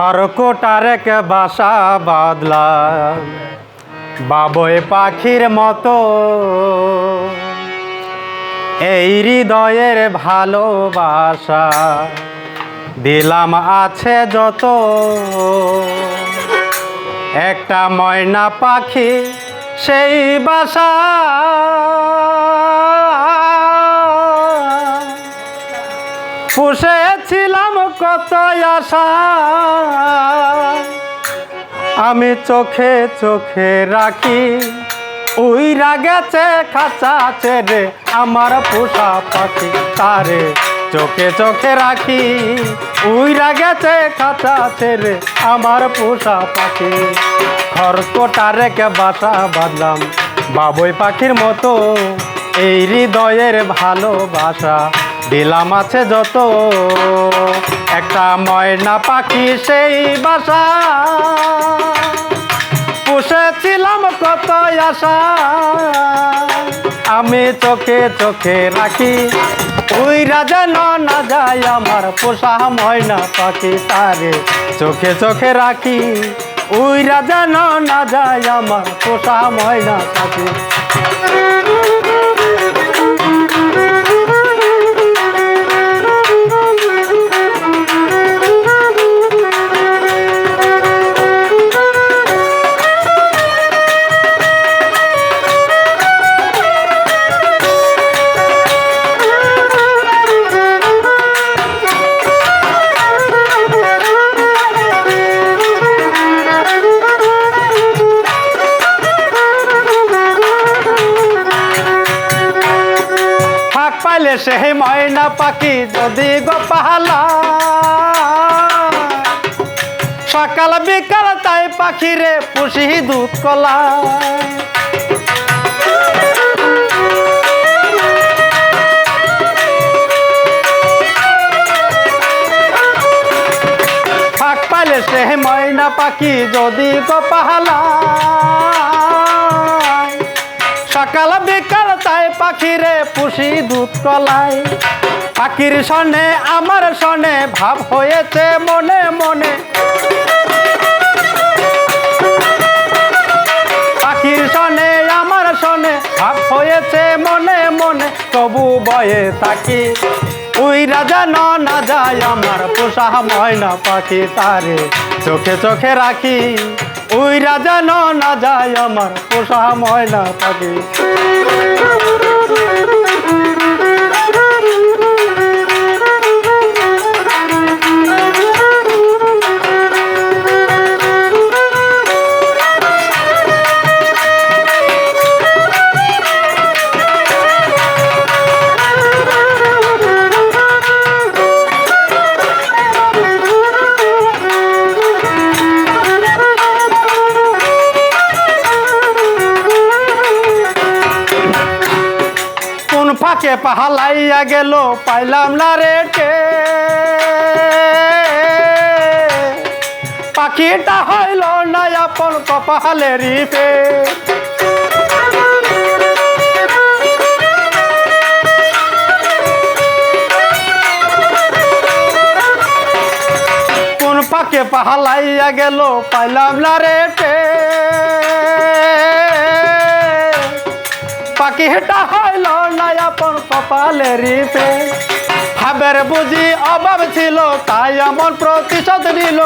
খরকোটারেক বাসা বাদলাম বাবই পাখির মতো। এই হৃদয়ের ভালোবাসা দিলাম আছে যত। একটা ময়না পাখি সেই বাসা। পুষেছিলাম কত আশা। আমি চোখে চোখে রাখি, উইরা গেছে খাঁচা ছেড়ে আমার পোষা পাখি। তারে চোখে চোখে রাখি, উইরা গেছে খাঁচা ছেড়ে আমার পোষা পাখি। খড়কোটা কে বাসা বাঁধলাম, বাবুই পাখির মতো, এই হৃদয়ের ভালোবাসা। দিলাম আছে যত। একটা ময়না পাখি সেই বাসা। পুষেছিলাম কত আশা। আমি চোখে চোখে রাখি ওই রাজা না যায় আমার পোষা ময়না পাখি তারে। চোখে চোখে রাখি ওই রাজা না যায় আমার পোষা ময়না পাখি। পাইলে সে ময়না পাখি যদি গো পাহালা সকাল বিকাল তাই পাখিরে পুষি দুধ কলা। সে ময়না পাখি যদি গো সকাল বিকাল তাই পাখিরে পুষি দুধ কলাই পাখির সনে, আমার সনে, ভাব হয়েছে মনে মনে। পাখির সনে, আমার সনে, ভাব হয়েছে মনে মনে। তবু বয়ে থাকি ওই রাজা ন না যায়। আমার পোষা ময়না পাখি তারে চোখে চোখে রাখি। ওই রাজা ন যায় আমার পোষা ময়না পাখি। ফাঁকে পাহালাইয়া গেল, পাইলাম না রেটে পাখিটা হইল না আপন কপালে রিপে কোন পাকে পাহালাইয়া গেল, পাইলাম না রেটে পাখি হেটা হইল না আপন কপালে রিপে হাবের বুঝি অভাব ছিল, তাই এমন প্রতিশোধ নিল।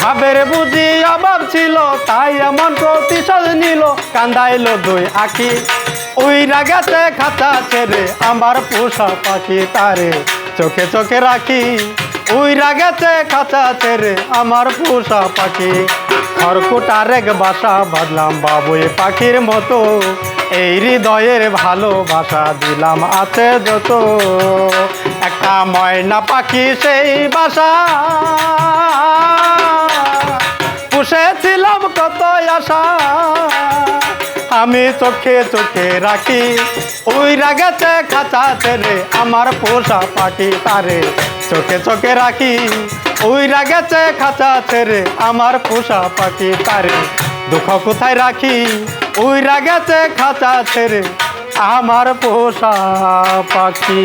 ভাবের বুঝি অভাব ছিল, তাই এমন প্রতিশোধ নিল। কান্দাইল দুই আঁকি ওই রাগাতে খাতা ছেড়ে। আমার পোষা পাখি তারে চোখে চোখে রাখি ওই রাগাতে খাতা ছেড়ে। আমার পোষা পাখি খড়কুটার এক বাসা, বাঁধলাম বাবুই পাখির মতো। এই হৃদয়ের ভালোবাসা দিলাম আছে যত। একটা ময়না পাখি সেই বাসা। পুষেছিলাম কত আশা। আমি চোখে চোখে রাখি ওই রাগেছে খাঁচা ছেড়ে আমার পোষা পাখি তারে চোখে চোখে রাখি। ওই রাগেছে খাঁচা ছেড়ে, আমার পোষা পাখি তারে। দুঃখ কোথায় রাখি? ওই রাগেছে খাঁচা ছেড়ে, আমার পোষা পাখি।